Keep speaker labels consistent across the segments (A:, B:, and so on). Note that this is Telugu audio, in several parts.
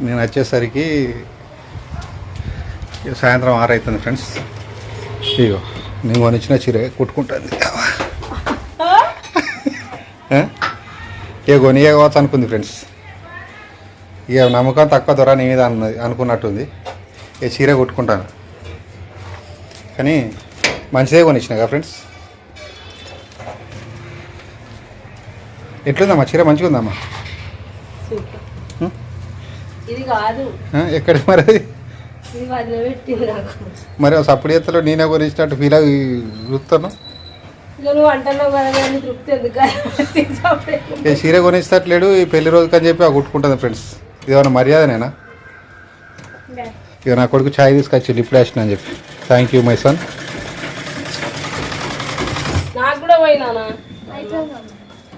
A: నేను వచ్చేసరికి సాయంత్రం ఆరు అవుతుంది ఫ్రెండ్స్. ఇగో నేను కొనిచ్చిన చీర కుట్టుకుంటుంది. ఆ? ఇక కొనియే కావచ్చు అనుకుంది ఫ్రెండ్స్. ఇక నమ్మకం తక్కువ ధర నీ మీద అన్నది అనుకున్నట్టుంది. ఇక చీర కుట్టుకుంటాను. కానీ మంచిదే కొనిచ్చిన కదా ఫ్రెండ్స్. ఎట్లుందమ్మా? చీర మంచిగా ఉందమ్మా?
B: ఇది కాదు.
A: ఆ, ఎక్కడ మరి అది?
B: ఇది వదిలిపెట్టింది నాకు.
A: మరి సప్పుడు చేతలో నేనే కొనిచ్చినట్టు ఫీల్ అవి చూస్తాను
B: ఇక నువ్వు అంటున్నావు కదా కానీ తృప్తి ఎందుకు కాబట్టి సపడే.
A: ఏ చీర కొనిస్తట్లేడు ఈ పెళ్ళి రోజుకి అని చెప్పి ఆ కుట్టుకుంటుంది ఫ్రెండ్స్ ఇదేమన్నా మర్యాదనేనా? ఇక నా కొడుకు ఛాయ్ తీసుకొచ్చి ఇప్పుడే వచ్చిన అని చెప్పి. థ్యాంక్ యూ మై సన్
B: నాకు కూడా పోయినానా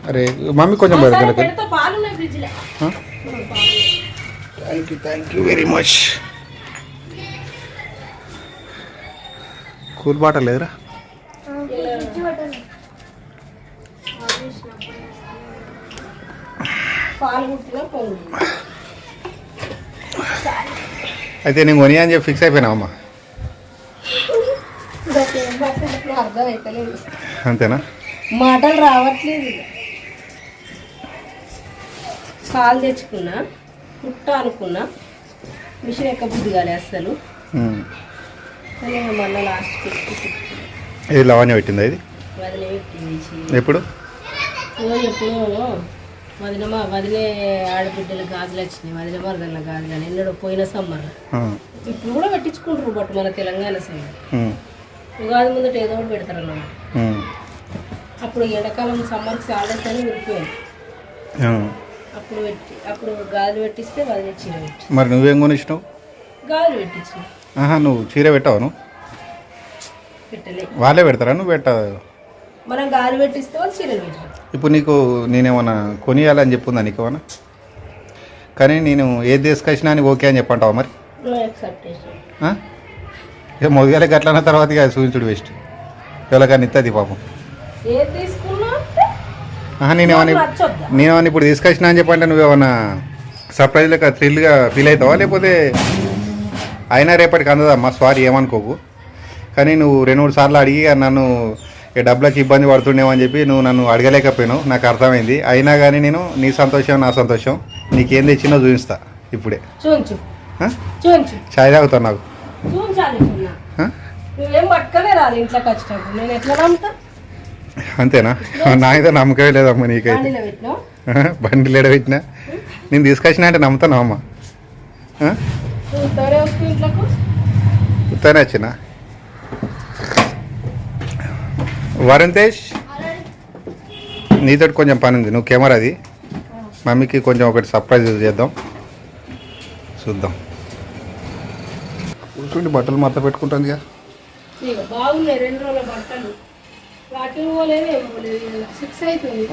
A: అరే మమ్మీ కొంచెం
B: పెడతా
A: thank you thank you very much cool bottle లేదురా?
B: పాలు కుట్టినా పొంగు
A: అయితే నేను కొని అని చెప్పి ఫిక్స్ అయిపోయినా అమ్మ అంతేనా?
B: మాటలు రావట్లేదు. ఇక. పాలు తెచ్చుకున్నా. కుట్ట అనుకున్నా మిషన్ ఎక్క బుద్ధి కాలే ఇక మళ్ళీ లాస్ట్
A: ఇది లవాణ్య పెట్టిందా ఇది?
B: వదిలే పెట్టింది
A: ఎప్పుడు?
B: ఎప్పుడో? వదిన మా వదిలే ఆడబిడ్డల గాజులు వచ్చినాయి వదిన మరదల గాజులు అని. ఎన్నడో పోయిన సమ్మర్. ఇప్పుడు కూడా పెట్టించుకుంటారు బట్ మన తెలంగాణ సైడ్. ఉగాది ముందట ఏదో ఒకటి పెడతారు అన్నమాట. అప్పుడు ఎండాకాలం సమ్మర్కి హాలిడేస్ అని
A: ఆ.
B: అప్పుడు పెట్టి అప్పుడు గాజులు పెట్టిస్తే చీర పెట్టి
A: మరి నువ్వేం కొనిచ్చినావు?
B: గాజులు పెట్టించిన.
A: ఆహా నువ్వు చీర పెట్టావు నువ్వు?
B: పెట్టలే.
A: వాళ్ళే పెడతారా? నువ్వు పెట్టావు?
B: మనం గాజులు పెట్టిస్తే వాళ్ళు చీరలు పెట్టారు
A: ఇప్పుడు నీకు నేనేమన్నా కొనియాలని చెప్పుందా నీకు ఏమన్నా? కానీ నేను ఏది తీసుకొచ్చినా అని ఓకే అని చెప్పంటావా మరి?
B: నో ఎక్సెప్టేషన్
A: ఆ? ఇక మొదగాలే గట్లన్న తర్వాత ఇక సూచించుడు వేస్ట్ ఎవరికన్నా ఇస్తుంది పాపం.
B: ఏది తీసుకున్నా నచ్చొద్దా.
A: నేనేమన్నా ఇప్పుడు తీసుకొచ్చినా అని చెప్పంటే నువ్వేమన్నా సర్ప్రైజ్ లెక్క థ్రిల్గా ఫీల్ అవుతావా? లేకపోతే అయినా రేపటికి అందదమ్మా సారీ ఏమనుకోకు. కానీ నువ్వు రెండు మూడు సార్లు అడిగి నన్ను ఈ డబ్బులకి ఇబ్బంది పడుతుండేమో అని చెప్పి నువ్వు నన్ను అడగలేకపోయావు నాకు అర్థమైంది. అయినా కానీ నేను నీ సంతోషం నా సంతోషం నీకేం తెచ్చినో చూపిస్తా ఇప్పుడే. చాయ్ తాగుతావు నాకు అంతేనా? నా అయితే నమ్మకమే లేదమ్మా నీకైతే.
B: బండిలో?
A: బండి లేడబెట్టినా నేను తీసుకొచ్చినా అంటే నమ్ముతాను అమ్మ. ఉత్తనే వచ్చిన? వరుణ్ తేజ్? నీతో కొంచెం పని ఉంది. నువ్వు కెమెరాది మమ్మీకి కొంచెం ఒకటి సర్ప్రైజ్ చేద్దాం. చూద్దాం. కూర్చుండి బట్టలు మడత పెట్టుకుంటుంది కదా
B: బాగున్నాయి. రెండు రోజుల బట్టలు.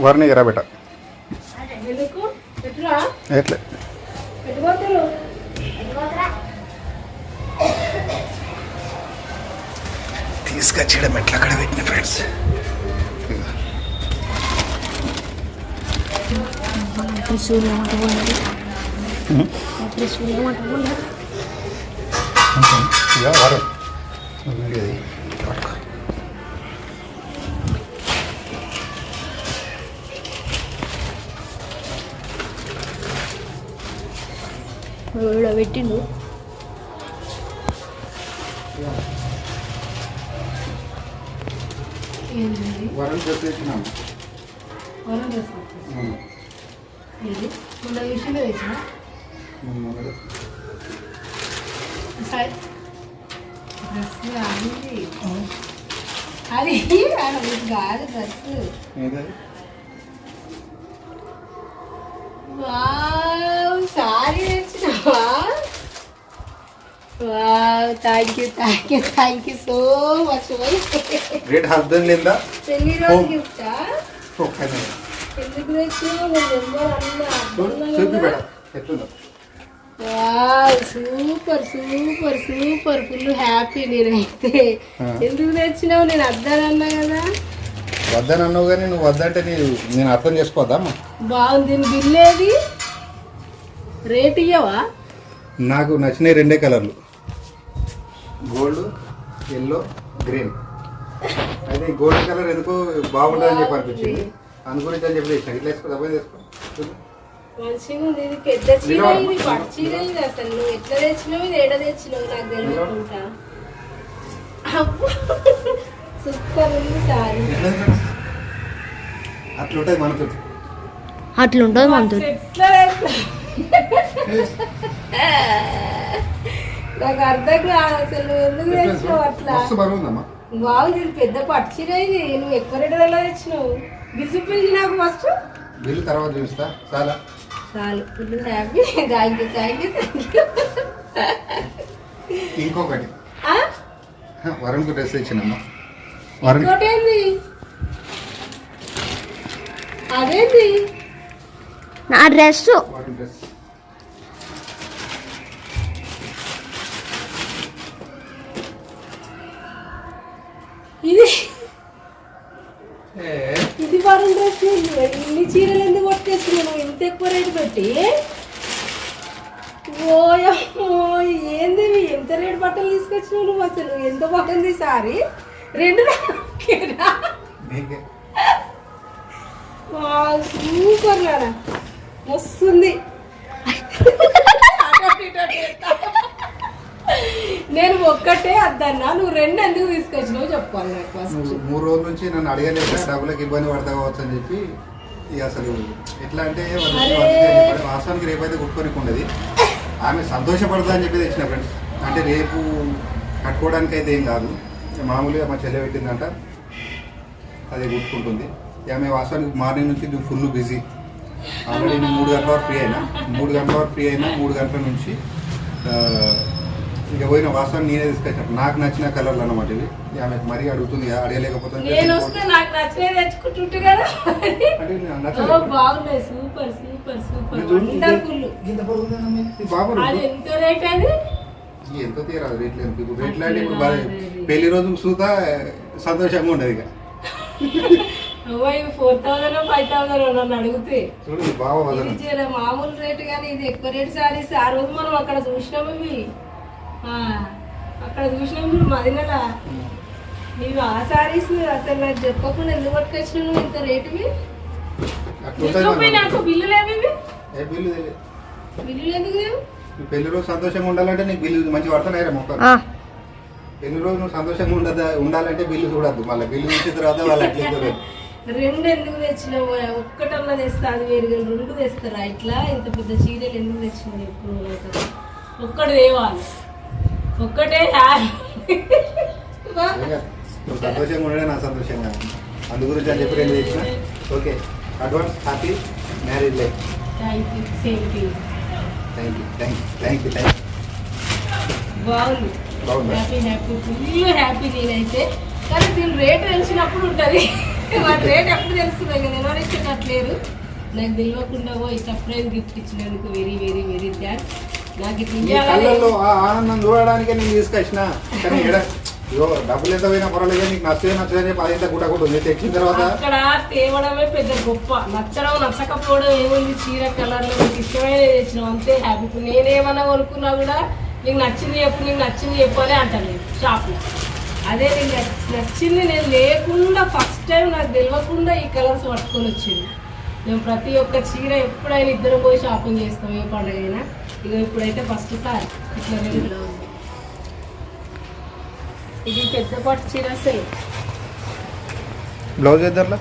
A: వరుణ్ ఎరా బెట ఎట్లే? తీసుకొచ్చేయడం ఎట్లా అక్కడ పెట్టిన ఫ్రెండ్స్ వీడియో
B: పెట్టిండు.
A: చెప్పేసినాం.
B: చేస్తాం ఇది మొన్న విషయంలో వేసిన సరే. డ్రెస్ అది. కాదు dress. Wow sorry. Thank you thank you thank you so much
A: great husband లేదా
B: పెళ్ళి రోజు గిఫ్టా ఎందుకు super super super full happy నేనైతే. ఎందుకు తెచ్చినావు? నేను అద్దానన్నా కదా.
A: వద్దని అన్నావు కానీ నువ్వు వద్దంటే నేను అర్థం చేసుకోవద్దా అమ్మా?
B: బాగుంది. దీని బిల్ ఏది? రేట్ ఇయ్యవా?
A: నాకు నచ్చినాయి రెండే కలర్లు. Gold yellow green. అయితే గోల్డ్ కలర్ ఎందుకో బాగుంటుందని చెప్పి అనిపించింది. అందుగురించి అని చెప్పి ఇట్లా వేసుకో డబ్బా వేసుకో.
B: మంచిగా ఉంది ఇది పెద్ద చీర ఇది పట్టు చీర ఇది అసలు. నువ్వు ఎట్లా తెచ్చినావు ఇది ఎడ తెచ్చినావు నాకు తెలియకుండా సూపర్ ఉంది సారీ.
A: ఎట్లా ఉంది? అట్లా ఉంటుంది మనతో
C: అట్లుంటుంది మనతో
B: ఎట్లా నాకు అర్థం కాదు అసలు. నువ్వు ఎందుకు తెచ్చినావు అట్లా? బాగుంది ఇది పెద్ద పట్టు చీర ఇది. నువ్వు ఎక్కువ రేటు వల్ల తెచ్చినావు? బిల్ చూపించి నాకు ఫస్ట్.
A: బిల్లు తర్వాత చూపిస్తా. చాలా.
B: చాలు. Full happy thank you thank you thank you
A: ఇంకొకటి వరుణ్కి డ్రెస్ ఇచ్చినమ్మా వరుణ్
B: ఇంకోటి ఏంది అదేంది?
C: నా డ్రెస్
A: డ్రెస్.
B: ఇది. ఇది వరుణ్ డ్రెస్ ఇన్ని చీరలు ఎందుకు కొట్టేస్తున్నావు? నువ్వు ఇంత ఎక్కువ రేటు పెట్టి? ఓయమ్మో ఏంది? ఎంత రేటు బట్టలు తీసుకొచ్చినావు నువ్వు అసలు? ఎంత బాగుంది సారీ? రెండు సూపర్ నాన్న. మస్తుంది నేను ఒక్కటే అద్దన్నా నువ్వు రెండు ఎందుకు తీసుకొచ్చినావు చెప్పాలి నాకు ఫస్ట్
A: మూడు రోజుల నుంచి నన్ను అడగలేక డబ్బులకు ఇబ్బంది పడతా కావచ్చు అని చెప్పి ఇక అసలు ఎట్లా అంటే. వాస్తవానికి రేపైతే కుట్టుకొని ఉండదు ఆమె సంతోషపడతా అని చెప్పి తెచ్చిన ఫ్రెండ్స్ అంటే రేపు కట్టుకోవడానికి అయితే ఏం కాదు. మామూలుగా మా చెల్లె పెట్టిందంట. అది కుట్టుకుంటుంది ఇక ఆమె వాస్తవానికి మార్నింగ్ నుంచి నువ్వు ఫుల్ బిజీ. ఆల్రెడీ నేను మూడు గంటల వరకు ఫ్రీ అయినా. మూడు గంటల వరకు ఫ్రీ అయినా మూడు గంటల నుంచి ఇక పోయిన వాస్తవాన్ని నేనే తీసుకొచ్చాను. నాకు నచ్చిన కలర్లు అన్నమాట ఇవి. ఆమె మరీ అడుగుతుంది అడగలేకపోతే
B: నేను వస్తే నాకు నచ్చినవి తెచ్చుకుంటుంటే కదా. బాగున్నాయి. Super super super. వండర్ఫుల్. అది ఎంత రేట్ అది?
A: ఇది ఎంత తీరాదు రేట్లు ఎంత? ఇప్పుడు రేట్లు అంటే ఇప్పుడు బాగా పెళ్ళి రోజు చూత సంతోషంగా ఉండదు ఇక.
B: ఫోర్ థౌసండ్ ఫైవ్ థౌసండ్ నన్ను అడిగితే. మామూలు రేటు కానీ ఇది ఎక్కువ రేటు సారీస్. ఆ రోజు మనం అక్కడ చూసినాము ఇవి. అక్కడ చూసినాము ఇప్పుడు మదినలా. నీవు ఆ సారీస్ అసలు నాకు చెప్పకుండా ఎందుకు పట్టుకొచ్చినావు నువ్వు ఇంత రేటువి చూపి నాకు బిల్లులు ఏవి ఇవి?
A: ఏ బిల్లు.
B: బిల్లులు ఎందుకు
A: పెళ్ళి రోజు సంతోషంగా ఉండాలంటే నీకు బిల్లు మంచి పడుతున్నాయి మొక్కలు.
C: ఆ,
A: పెళ్ళి రోజు నువ్వు సంతోషంగా ఉండదా ఉండాలంటే బిల్లు చూడద్దు. మళ్ళీ బిల్లు చూసిన తర్వాత వాళ్ళు అట్లా
B: రెండు ఎందుకు తెచ్చినావు? ఒక్కటన్నా తెస్తా అది వేరు కానీ రెండు తెస్తారా? ఇట్లా ఇంత పెద్ద చీరలు ఎందుకు తెచ్చినావు? ఎప్పుడు? నాకు ఒక్కటి తేవాలి. ఒక్కటే హ్యాపీ
A: నువ్వు సంతోషంగా ఉండడే నా సంతోషంగా అందు గురించి అని చెప్పి రెండు తెచ్చిన okay. Advance happy marriage life.
B: Thank you same to
A: thank you thank you thank you thank
B: బాగుంది
A: బాగుందా?
B: హ్యాపీ హ్యాపీ ఫుల్ హ్యాపీ నేనైతే. కానీ దీని రేట్ తెలిసినప్పుడు ఉంటుంది. వాటి రేట్ ఎప్పుడు తెలుస్తుంది నేను ఎవరు ఇచ్చేటట్లేరు నాకు తెలియకుండా పోయి సర్ప్రైజ్ గిఫ్ట్ ఇచ్చినందుకు వెరీ వెరీ వెరీ థ్యాంక్స్
A: నీ కళ్ళల్లో ఆ ఆనందం చూడడానికే నేను తీసుకొచ్చిన. కానీ ఎడ ఇగో డబ్బులు ఎంత పోయినా పర్వాలేదు నీకు నచ్చదే నచ్చదని చెప్పి అదంతా గుట్ట కూడా ఉంది. తెచ్చిన తర్వాత
B: అక్కడ తేవడమే పెద్ద గొప్ప. నచ్చడం నచ్చకపోవడం ఏముంది? చీర కలర్లో నీకు ఇష్టమైన తెచ్చినాం అంతే హ్యాపీ. నేనేమన్నా కొనుక్కున్నా కూడా నీకు నచ్చింది చెప్పు నీకు నచ్చింది చెప్పు అని అంటాను నేను షాప్లో. అదే నీకు నచ్చ- నచ్చింది నేను లేకుండా ఫస్ట్ టైం నాకు తెలియకుండా ఈ కలర్స్ పట్టుకొని వచ్చింది. మేము ప్రతి ఒక్క చీర ఎప్పుడైనా ఇద్దరం పోయి షాపింగ్ చేస్తాం ఏ పండుగ అయినా. ఇక ఇప్పుడైతే ఫస్ట్ సార్ ఇట్లా ఉంది. ఇది పెద్ద పట్టు చీర అసలు.
A: బ్లౌజ్ ఇద్దరులో.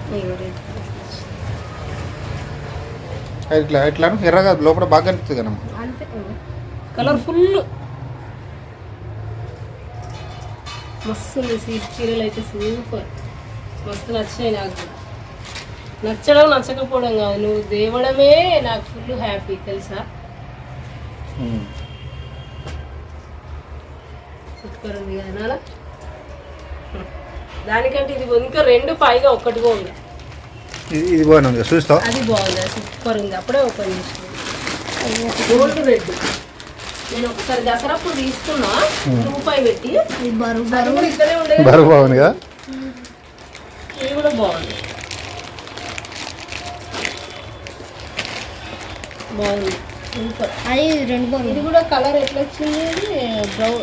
A: ఇట్లా ఎట్లా ఎర్రగా లోపల బాగా కనిపిస్తుంది కదమ్మా.
B: అంతే. కలర్ఫుల్ మస్తు ఉంది సీ చీరలు అయితే సూపర్ మస్తు నచ్చినాయి నాకు. నచ్చడం నచ్చకపోవడం కాదు. నువ్వు దేవడమే నాకు ఫుల్ హ్యాపీ తెలుసా? సూపర్ ఉంది కదా? దానికంటే ఇది ఇంకా రెండు పైగా ఒక్కటి బాగుంది
A: ఇది ఉంది చూస్తావు?
B: అది బాగుంది అది సూపర్ ఉంది. అప్పుడే ఓపెన్ చేసిన. గోల్డ్ రెడ్ నేను ఒకసారి దసరా అప్పుడు తీసుకున్నా రూపాయి పెట్టి.
C: బరువు
B: అది
C: బరువు.
B: కూడా ఇద్దరే ఉండేది.
A: బరువు బాగుంది కదా
B: ఇది కూడా బాగుంది. బాగుంది. సూపర్
C: అది రెండు
B: ఇది కూడా కలర్ ఎట్లా వచ్చింది? బ్లౌజ్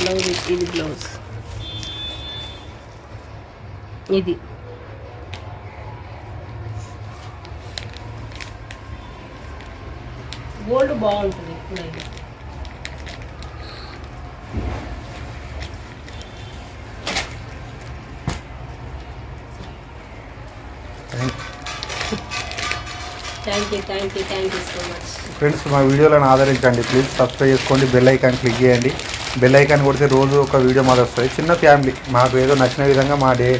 B: బ్లౌజ్ ఇది బ్లౌజ్. ఇది. గోల్డ్ బాగుంటుంది ఇప్పుడు thank you thank you thank you so much
A: friends మా వీడియోలను ఆదరించండి. ప్లీజ్ సబ్స్క్రైబ్ చేసుకోండి బెల్ ఐకాన్ క్లిక్ చేయండి. బెల్ ఐకాన్ కొడితే రోజు ఒక వీడియో మాది వస్తుంది. చిన్న ఫ్యామిలీ మాకు ఏదో నచ్చిన విధంగా మా డే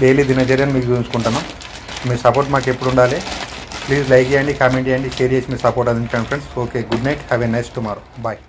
A: డైలీ దినచర్యను మీకు చూపించుకుంటున్నాం. మీ సపోర్ట్ మాకు ఎప్పుడు ఉండాలి? ప్లీజ్ లైక్ చేయండి కామెంట్ చేయండి షేర్ చేసి మీ సపోర్ట్ అందించండి friends okay good night have a nice tomorrow bye